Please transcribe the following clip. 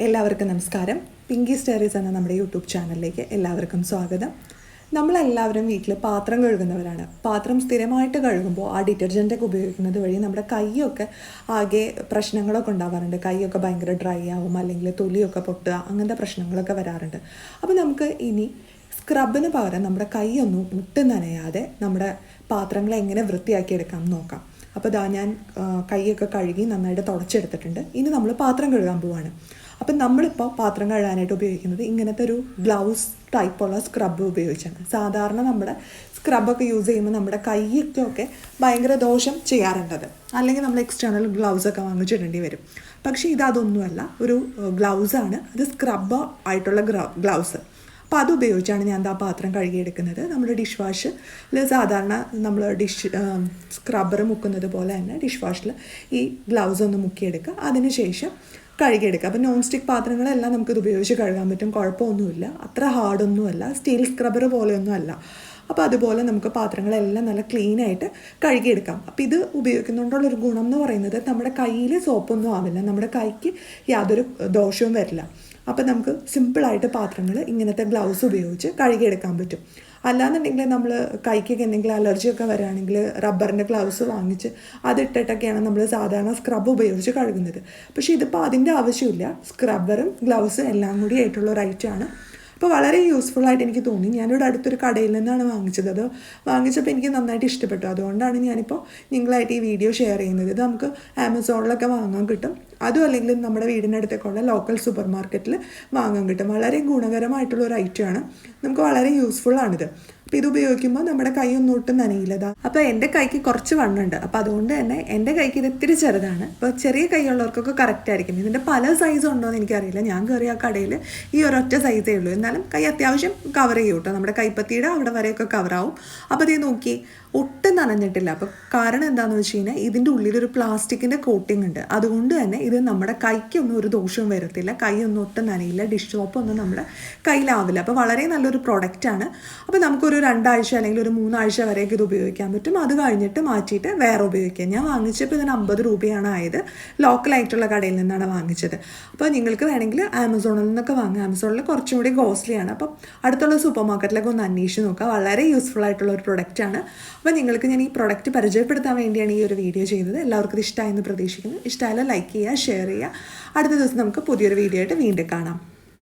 എല്ലാവർക്കും നമസ്കാരം. പിങ്കി സ്റ്റേറീസ് എന്ന നമ്മുടെ യൂട്യൂബ് ചാനലിലേക്ക് എല്ലാവർക്കും സ്വാഗതം. നമ്മളെല്ലാവരും വീട്ടിൽ പാത്രം കഴുകുന്നവരാണ്. പാത്രം സ്ഥിരമായിട്ട് കഴുകുമ്പോൾ ആ ഡിറ്റർജന്റൊക്കെ ഉപയോഗിക്കുന്നത് വഴി നമ്മുടെ കൈയൊക്കെ ആകെ പ്രശ്നങ്ങളൊക്കെ ഉണ്ടാവാറുണ്ട്. കൈയൊക്കെ ഭയങ്കര ഡ്രൈ ആവും അല്ലെങ്കിൽ തൊലിയൊക്കെ പൊട്ടുക അങ്ങനത്തെ പ്രശ്നങ്ങളൊക്കെ വരാറുണ്ട്. അപ്പോൾ നമുക്ക് ഇനി സ്ക്രബിന് പകരം നമ്മുടെ കൈയൊന്നും ഒട്ടും നനയാതെ നമ്മുടെ പാത്രങ്ങൾ എങ്ങനെ വൃത്തിയാക്കിയെടുക്കാം എന്ന് നോക്കാം. അപ്പോൾ ഇതാ ഞാൻ കൈയൊക്കെ കഴുകി നന്നായിട്ട് തുടച്ചെടുത്തിട്ടുണ്ട്. ഇനി നമ്മൾ പാത്രം കഴുകാൻ പോവാണ്. അപ്പം നമ്മളിപ്പോൾ പാത്രം കഴുകാനായിട്ട് ഉപയോഗിക്കുന്നത് ഇങ്ങനത്തെ ഒരു ഗ്ലൗസ് ടൈപ്പുള്ള സ്ക്രബ് ഉപയോഗിച്ചാണ്. സാധാരണ നമ്മുടെ സ്ക്രബൊക്കെ യൂസ് ചെയ്യുമ്പോൾ നമ്മുടെ കൈയൊക്കെ ഭയങ്കര ദോഷം ചെയ്യാറുണ്ടത്. അല്ലെങ്കിൽ നമ്മൾ എക്സ്റ്റേണൽ ഗ്ലൗസ് ഒക്കെ വാങ്ങിച്ചിടേണ്ടി വരും. പക്ഷേ ഇത് അതൊന്നുമല്ല. ഒരു ഗ്ലൗസാണ് അത് സ്ക്രബ് ആയിട്ടുള്ള ഗ്ലൗസ് അപ്പോൾ അത് ഉപയോഗിച്ചാണ് ഞാൻ ആ പാത്രം കഴുകിയെടുക്കുന്നത്. നമ്മുടെ ഡിഷ് വാഷിൽ സാധാരണ നമ്മൾ ഡിഷ് സ്ക്രബ്ബർ മുക്കുന്നത് പോലെ തന്നെ ഡിഷ് വാഷിൽ ഈ ഗ്ലൗസ് ഒന്ന് മുക്കിയെടുക്കുക. അതിനുശേഷം കഴുകിയെടുക്കുക. അപ്പോൾ നോൺ സ്റ്റിക്ക് പാത്രങ്ങളെല്ലാം നമുക്കിത് ഉപയോഗിച്ച് കഴുകാൻ പറ്റും. കുഴപ്പമൊന്നുമില്ല. അത്ര ഹാർഡൊന്നുമല്ല. സ്റ്റീൽ സ്ക്രബർ പോലെയൊന്നും അല്ല അപ്പോൾ അതുപോലെ നമുക്ക് പാത്രങ്ങളെല്ലാം നല്ല ക്ലീൻ ആയിട്ട് കഴുകിയെടുക്കാം. അപ്പോൾ ഇത് ഉപയോഗിക്കുന്നതുകൊണ്ടുള്ളൊരു ഗുണം എന്ന് പറയുന്നത് നമ്മുടെ കയ്യിൽ സോപ്പൊന്നും ആവില്ല. നമ്മുടെ കൈക്ക് യാതൊരു ദോഷവും വരില്ല. അപ്പോൾ നമുക്ക് സിമ്പിളായിട്ട് പാത്രങ്ങൾ ഇങ്ങനത്തെ ഗ്ലൗസ് ഉപയോഗിച്ച് കഴുകിയെടുക്കാൻ പറ്റും. അല്ലാന്നുണ്ടെങ്കിൽ നമ്മൾ കൈക്കൊക്കെ എന്തെങ്കിലും അലർജിയൊക്കെ വരാണെങ്കിൽ റബ്ബറിന്റെ ഗ്ലൗസ് വാങ്ങിച്ച് അതിട്ടിട്ടൊക്കെയാണ് നമ്മൾ സാധാരണ സ്ക്രബ് ഉപയോഗിച്ച് കഴുകുന്നത്. പക്ഷേ ഇതിപ്പോൾ അതിന്റെ ആവശ്യമില്ല. സ്ക്രബ്ബറും ഗ്ലൗസും എല്ലാം കൂടി ആയിട്ടുള്ള ഒരു ഐറ്റമാണ് അപ്പോൾ വളരെ യൂസ്ഫുൾ ആയിട്ട് എനിക്ക് തോന്നി. ഞാനിവിടെ അടുത്തൊരു കടയിൽ നിന്നാണ് വാങ്ങിച്ചത്. അത് വാങ്ങിച്ചപ്പോൾ എനിക്ക് നന്നായിട്ട് ഇഷ്ടപ്പെട്ടു. അതുകൊണ്ടാണ് ഞാനിപ്പോൾ നിങ്ങളായിട്ട് ഈ വീഡിയോ ഷെയർ ചെയ്യുന്നത്. ഇത് നമുക്ക് ആമസോണിലൊക്കെ വാങ്ങാൻ കിട്ടും. അതും അല്ലെങ്കിൽ നമ്മുടെ വീടിനടുത്തേക്കുള്ള ലോക്കൽ സൂപ്പർ മാർക്കറ്റിൽ വാങ്ങാൻ കിട്ടും. വളരെ ഗുണകരമായിട്ടുള്ള ഒരു ഐറ്റമാണ് നമുക്ക് വളരെ യൂസ്ഫുൾ അപ്പോൾ ഇത് ഉപയോഗിക്കുമ്പോൾ നമ്മുടെ കൈ ഒന്നും ഒട്ടും നനയില്ലതാ അപ്പോൾ എന്റെ കൈക്ക് കുറച്ച് വണ്ണുണ്ട്. അപ്പോൾ അതുകൊണ്ട് തന്നെ എന്റെ കൈക്ക് ഇത് ഇത്തിരി ചെറുതാണ്. അപ്പോൾ ചെറിയ കൈയുള്ളവർക്കൊക്കെ കറക്റ്റ് ആയിരിക്കും. ഇതിന്റെ പല സൈസ് ഉണ്ടോ എന്ന് എനിക്കറിയില്ല. ഞാൻ കയറിയ കടയിൽ ഈ ഒരൊറ്റ സൈസേ ഉള്ളൂ. എന്നാലും കൈ അത്യാവശ്യം കവർ ചെയ്യും കേട്ടോ. നമ്മുടെ കൈപ്പത്തിയുടെ അവിടെ വരെയൊക്കെ കവറാവും അപ്പോൾ അതേ നോക്കി ഒട്ടും നനഞ്ഞിട്ടില്ല. അപ്പോൾ കാരണം എന്താണെന്ന് വെച്ച് കഴിഞ്ഞാൽ ഇതിന്റെ ഉള്ളിലൊരു പ്ലാസ്റ്റിക്കിന്റെ കോട്ടിംഗ് ഉണ്ട്. അതുകൊണ്ട് തന്നെ ഇത് നമ്മുടെ കൈക്കൊന്നും ഒരു ദോഷവും വരത്തില്ല. കൈയൊന്നും ഒട്ടും നനയില്ല. ഡിഷ് സോപ്പൊന്നും നമ്മുടെ കയ്യിലാവില്ല. അപ്പോൾ വളരെ നല്ലൊരു പ്രൊഡക്റ്റാണ് അപ്പോൾ നമുക്കൊരു രണ്ടാഴ്ച അല്ലെങ്കിൽ ഒരു മൂന്നാഴ്ച വരെയൊക്കെ ഇത് ഉപയോഗിക്കാൻ പറ്റും. അത് കഴിഞ്ഞിട്ട് മാറ്റിയിട്ട് വേറെ ഉപയോഗിക്കാം. ഞാൻ വാങ്ങിച്ചപ്പോൾ ഇതിന് അമ്പത് രൂപയാണ് ആയത്. ലോക്കലായിട്ടുള്ള കടയിൽ നിന്നാണ് വാങ്ങിച്ചത്. അപ്പോൾ നിങ്ങൾക്ക് വേണമെങ്കിൽ ആമസോണിൽ നിന്നൊക്കെ വാങ്ങാം. ആമസോണിൽ കുറച്ചും കൂടി കോസ്റ്റ്ലിയാണ് അപ്പം അടുത്തുള്ള സൂപ്പർ മാർക്കറ്റിലൊക്കെ ഒന്ന് അന്വേഷിച്ച് നോക്കുക വളരെ യൂസ്ഫുൾ ആയിട്ടുള്ള ഒരു പ്രൊഡക്റ്റാണ് അപ്പോൾ നിങ്ങൾക്ക് ഞാൻ ഈ പ്രൊഡക്റ്റ് പരിചയപ്പെടുത്താൻ വേണ്ടിയാണ് ഈ ഒരു വീഡിയോ ചെയ്തത്. എല്ലാവർക്കും ഇഷ്ടമായെന്ന് പ്രതീക്ഷിക്കുന്നു. ഇഷ്ടമായാലും ലൈക്ക് ചെയ്യുക ഷെയർ ചെയ്യുക. അടുത്ത ദിവസം നമുക്ക് പുതിയൊരു വീഡിയോ ആയിട്ട് വീണ്ടും കാണാം.